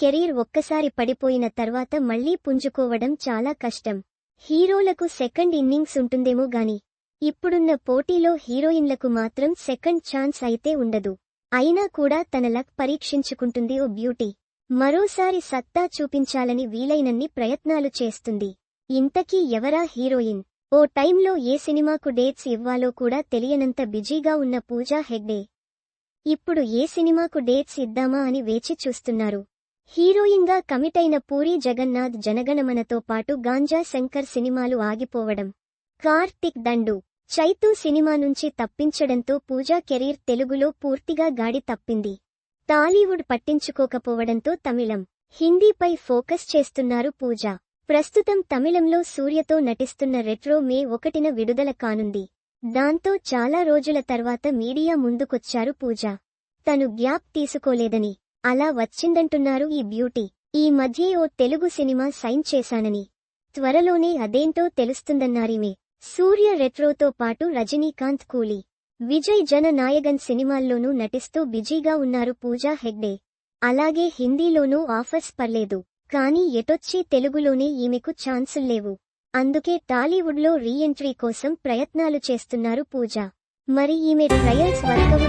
Career ఒక్కసారి పడిపోయిన తర్వాత మళ్ళీ పుంజుకోవడం చాలా కష్టం. హీరోలకు సెకండ్ ఇన్నింగ్స్ ఉంటుందేమో గాని ఇప్పుడున్న పోటీలో హీరోయిన్లకు మాత్రం సెకండ్ ఛాన్స్ అయితే ఉండదు. అయినా కూడా తన లక్ పరీక్షించుకుంటుంది ఓ బ్యూటీ. మరోసారి సత్తా చూపించాలని వీలైనన్ని ప్రయత్నాలు చేస్తుంది. ఇంతకీ ఎవరా హీరోయిన్? ఓ టైంలో ఏ సినిమాకు డేట్స్ ఇవ్వాలో కూడా తెలియనంత బిజీగా ఉన్న పూజా హెగ్డే. ఇప్పుడు ఏ సినిమాకు డేట్స్ ఇద్దామా అని వేచి చూస్తున్నారు. హీరోయిన్గా కమిటైన పూరి జగన్నాథ్ జనగణమనతో పాటు గాంజా శంకర్ సినిమాలు ఆగిపోవడం. కార్తిక్ దండు చైతూ సినిమా నుంచి తప్పించడంతో పూజా కెరీర్ తెలుగులో పూర్తిగా గాడి తప్పింది. టాలీవుడ్ పట్టించుకోకపోవడంతో తమిళం హిందీపై ఫోకస్ చేస్తున్నారు పూజ. ప్రస్తుతం తమిళంలో సూర్యతో నటిస్తున్న రెట్రో మే ఒకటిన విడుదల కానుంది. దాంతో చాలా రోజుల తర్వాత మీడియా ముందుకొచ్చారు పూజ. తను గ్యాప్ తీసుకోలేదని అలా వచ్చిందంటున్నారు ఈ బ్యూటీ. ఈ మధ్యే ఓ తెలుగు సినిమా సైన్ చేశానని. త్వరలోనే అదేంటో తెలుస్తుందన్నారిమే. సూర్య రెట్రోతో పాటు రజనీకాంత్ కూలీ. విజయ్ జన నాయగన్ సినిమాల్లోనూ నటిస్తూ బిజీగా ఉన్నారు పూజా హెగ్డే. అలాగే హిందీలోనూ ఆఫర్స్ పర్లేదు కానీ ఎటొచ్చి తెలుగులోనే ఈమెకు ఛాన్సుల్లేవు అందుకే టాలీవుడ్లో రీఎంట్రీ కోసం ప్రయత్నాలు చేస్తున్నారు పూజ. మరి ఈమె ట్రయల్స్ వర్కౌట్